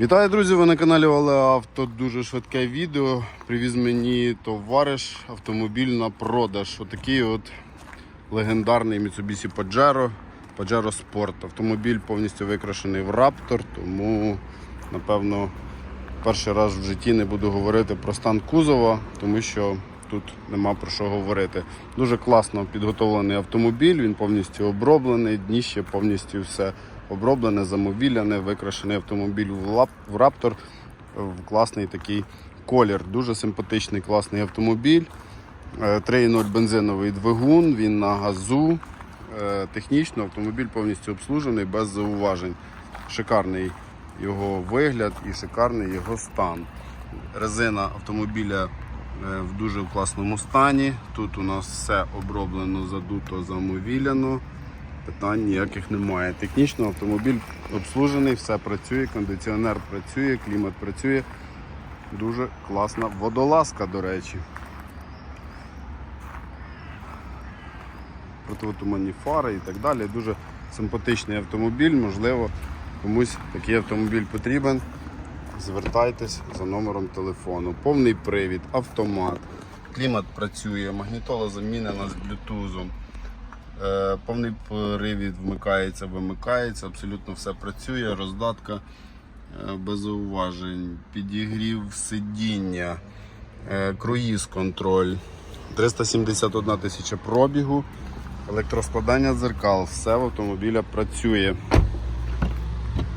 Вітаю, друзі! Ви на каналі Оле Авто. Дуже швидке відео. Привіз мені товариш автомобіль на продаж. Отакий от легендарний Mitsubishi Pajero, Pajero Sport. Автомобіль повністю викрашений в Raptor, тому напевно перший раз в житті не буду говорити про стан кузова, тому що тут нема про що говорити. Дуже класно підготовлений автомобіль, він повністю оброблений, дніще повністю все оброблене, замовіляне, викрашений автомобіль в в Raptor в класний такий колір. Дуже симпатичний, класний автомобіль. Е, 3.0 бензиновий двигун, він на газу. Е, Технічно автомобіль повністю обслужений без зауважень. Шикарний його вигляд і шикарний його стан. Резина автомобіля е, в дуже класному стані. Тут у нас все оброблено, задуто, замовіляно. Питань ніяких немає. Технічно автомобіль обслужений, все працює, кондиціонер працює, клімат працює. Дуже класна водолазка, до речі. Противотуманні фари і так далі. Дуже симпатичний автомобіль. Можливо, комусь такий автомобіль потрібен. Звертайтесь за номером телефону. Повний привід, автомат, клімат працює, магнітола замінена з блютузом. Е, Повний привід вмикається, вимикається, абсолютно все працює, роздатка е, без зауважень, підігрів сидіння, е, круїз контроль, 371 тисяча пробігу, електроскладання дзеркал, все в автомобіля працює.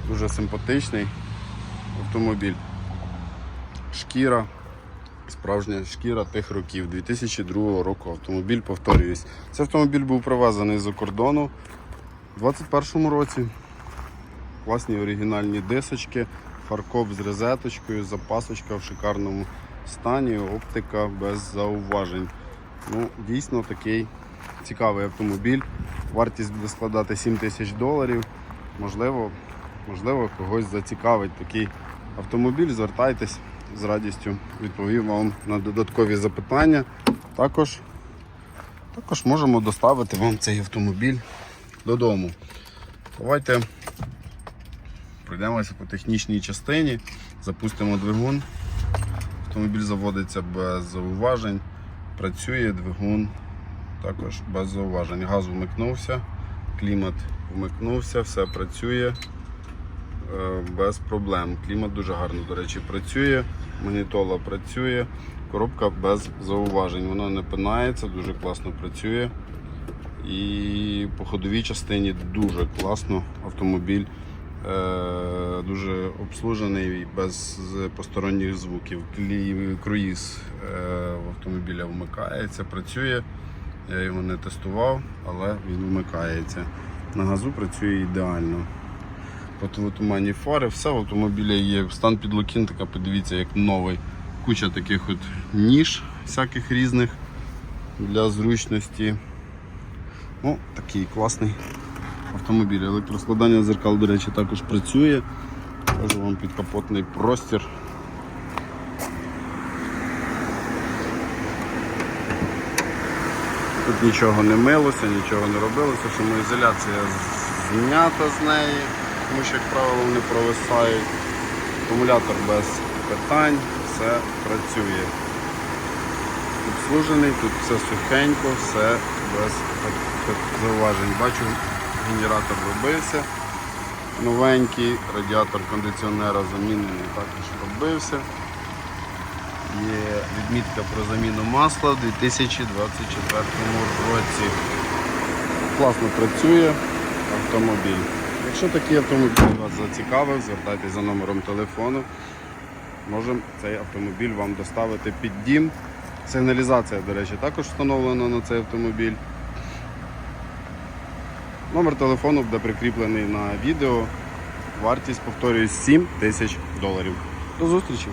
Дуже симпатичний автомобіль. Шкіра, справжня шкіра тих років, 2002 року автомобіль, повторююсь. Цей автомобіль був привезений з-за кордону у 2021 році. Класні оригінальні дисочки, фаркоп з розеточкою, запасочка в шикарному стані, оптика без зауважень. Ну, Дійсно такий цікавий автомобіль. Вартість буде складати 7 тисяч доларів. Можливо, можливо, когось зацікавить такий автомобіль. Звертайтесь з радістю, відповім вам на додаткові запитання. Також, також можемо доставити вам цей автомобіль додому. Давайте пройдемося по технічній частині, запустимо двигун. Автомобіль заводиться без зауважень, працює двигун також без зауважень. Газ вмикнувся, клімат вмикнувся, все працює без проблем. Клімат дуже гарно, до речі, працює, магнітола працює, коробка без зауважень. Вона не пинається, дуже класно працює. І по ходовій частині дуже класно автомобіль. е, Дуже обслужений без посторонніх звуків. Круїз е, в автомобіля вмикається, працює. Я його не тестував, але він вмикається. На газу працює ідеально. Противотуманні фари, все в автомобілі є. Стан підлокітника, подивіться, як новий. Куча таких от ніж всяких різних для зручності. Ну, такий класний автомобіль. Електроскладання зеркал, до речі, також працює. Кажу вам підкапотний простір. Тут нічого не милося, нічого не робилося, шумоізоляція знята з неї, тому що, як правило, вони провисають. Акумулятор без питань, все працює. Обслужений, тут все сухенько, все без зауважень. Бачу, генератор робився. Новенький, радіатор кондиціонера замінений також робився. Є відмітка про заміну масла в 2024 році. Класно працює автомобіль. Якщо такий автомобіль вас зацікавив, звертайтеся за номером телефону. Можемо цей автомобіль вам доставити під дім. Сигналізація, до речі, також встановлена на цей автомобіль. Номер телефону буде прикріплений на відео. Вартість, повторюю, 7 тисяч доларів. До зустрічі!